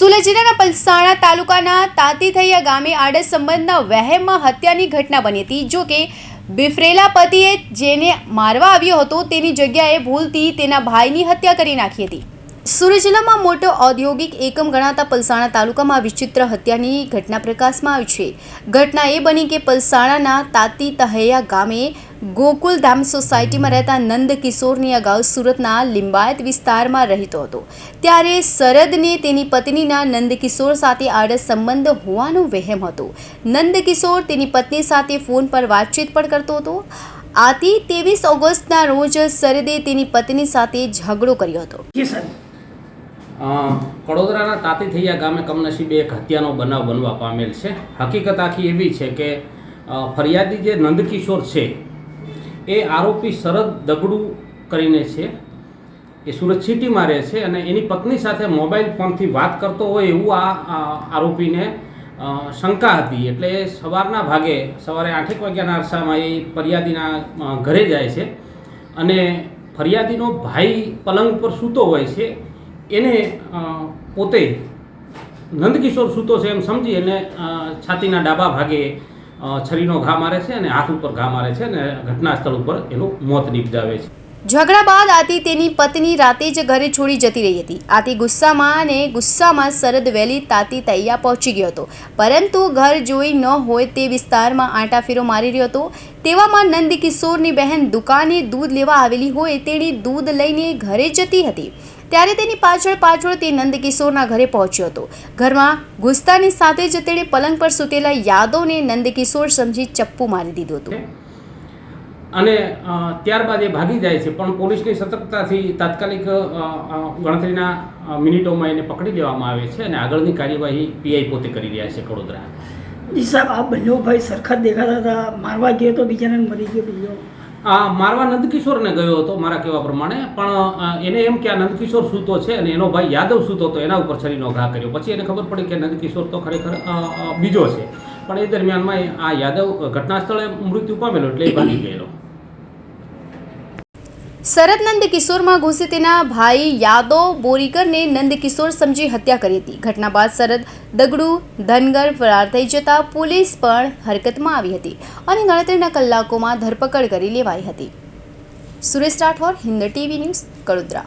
સુરત જિલ્લાના પલસાણા તાલુકાના તાતીથૈયા ગામે આડસ સંબંધના વહેમમાં હત્યાની ઘટના બની હતી. જો કે બિફરેલા પતિએ જેને મારવા આવ્યો હતો તેની જગ્યાએ ભૂલથી તેના ભાઈની હત્યા કરી નાખી હતી. સુરત જિલ્લામાં મોટો ઔદ્યોગિક એકમ ગણાતા પલસાણા તાલુકામાં વિચિત્ર હત્યાની ઘટના પ્રકાશમાં આવી છે. ઘટના એ બની કે પલસાણાના તાતી તહૈયા ગામે ગોકુલધામ સોસાયટીમાં રહેતા નંદ કિશોરની અગાઉ સુરતના લિંબાયત વિસ્તારમાં રહેતો હતો. ત્યારે શરદને તેની પત્નીના નંદકિશોર સાથે આડસ સંબંધ હોવાનો વહેમ હતો. નંદકિશોર તેની પત્ની સાથે ફોન પર વાતચીત પણ કરતો હતો. આથી ત્રેવીસ ઓગસ્ટના રોજ શરદે તેની પત્ની સાથે ઝઘડો કર્યો હતો. કડોદરાના તાતીથૈયા ગામે કમનસીબે એક હત્યાનો બનાવ બનવા પામેલ છે. હકીકત આખી એવી છે કે ફરિયાદી જે નંદકિશોર છે એ આરોપી શરદ દગડુ કરીને છે. એ સુરત સિટીમાં રહે છે અને એની પત્ની સાથે મોબાઈલ ફોનથી વાત કરતો હોય એવું આ આરોપીને શંકા હતી. એટલે સવારના ભાગે, સવારે આઠેક વાગ્યાના અરસામાં એ ફરિયાદીના ઘરે જાય છે અને ફરિયાદીનો ભાઈ પલંગ પર સૂતો હોય છે. એને પોતે નંદકિશોર સૂતો છે એમ સમજી અને છાતીના ડાબા ભાગે છરીનો ઘા મારે છે અને હાથ ઉપર ઘા મારે છે અને ઘટના સ્થળ ઉપર એનું મોત નિપજાવે છે. ઝઘડા બાદ આથી તેની પત્ની રાતે જ ઘરે છોડી જતી રહી હતી. આથી ગુસ્સામાં અને ગુસ્સામાં શરદ વહેલી તાતી તૈયા પહોંચી ગયો હતો. પરંતુ ઘર જોઈ ન હોય તે વિસ્તારમાં આંટાફેરો મારી રહ્યો હતો. તેવામાં નંદકિશોરની બહેન દુકાને દૂધ લેવા આવેલી હોય તેણી દૂધ લઈને ઘરે જતી હતી. ત્યારે તેની પાછળ પાછળ તે નંદકિશોરના ઘરે પહોંચ્યો હતો. ઘરમાં ઘૂસતાની સાથે જ તેણે પલંગ પર સૂતેલા યાદવને નંદકિશોર સમજી ચપ્પુ મારી દીધું હતું. અને ત્યારબાદ એ ભાગી જાય છે. પણ પોલીસની સતર્કતાથી તાત્કાલિક ગણતરીના મિનિટોમાં એને પકડી લેવામાં આવે છે અને આગળની કાર્યવાહી પીઆઈ પોતે કરી રહ્યા છે કડોદરા જી સાહેબ આ બંને ભાઈ સરખા દેખાતા હતા. મારવા ગયો તો બીજાને મરી ગયો બીજો. આ મારવા નંદકિશોરને ગયો હતો મારા કહેવા પ્રમાણે. પણ એને એમ કે આ નંદકિશોર સૂતો છે અને એનો ભાઈ યાદવ સૂતો હતો એના ઉપર છરીનો ઘા કર્યો. પછી એને ખબર પડી કે નંદકિશોર તો ખરેખર બીજો છે. પણ એ દરમિયાનમાં આ યાદવ ઘટના મૃત્યુ પામેલો એટલે ભાગી ગયેલો. શરદ નંદકિશોરમાં ઘૂસી તેના ભાઈ યાદવ બોરીકરને નંદકિશોર સમજી હત્યા કરી હતી. ઘટના બાદ શરદ દગડુ, ધનગર ફરાર થઈ જતા પોલીસ પણ હરકતમાં આવી હતી અને ગણતરીના કલાકોમાં ધરપકડ કરી લેવાઈ હતી. Suresh Rathore Hind TV news, Kadodara.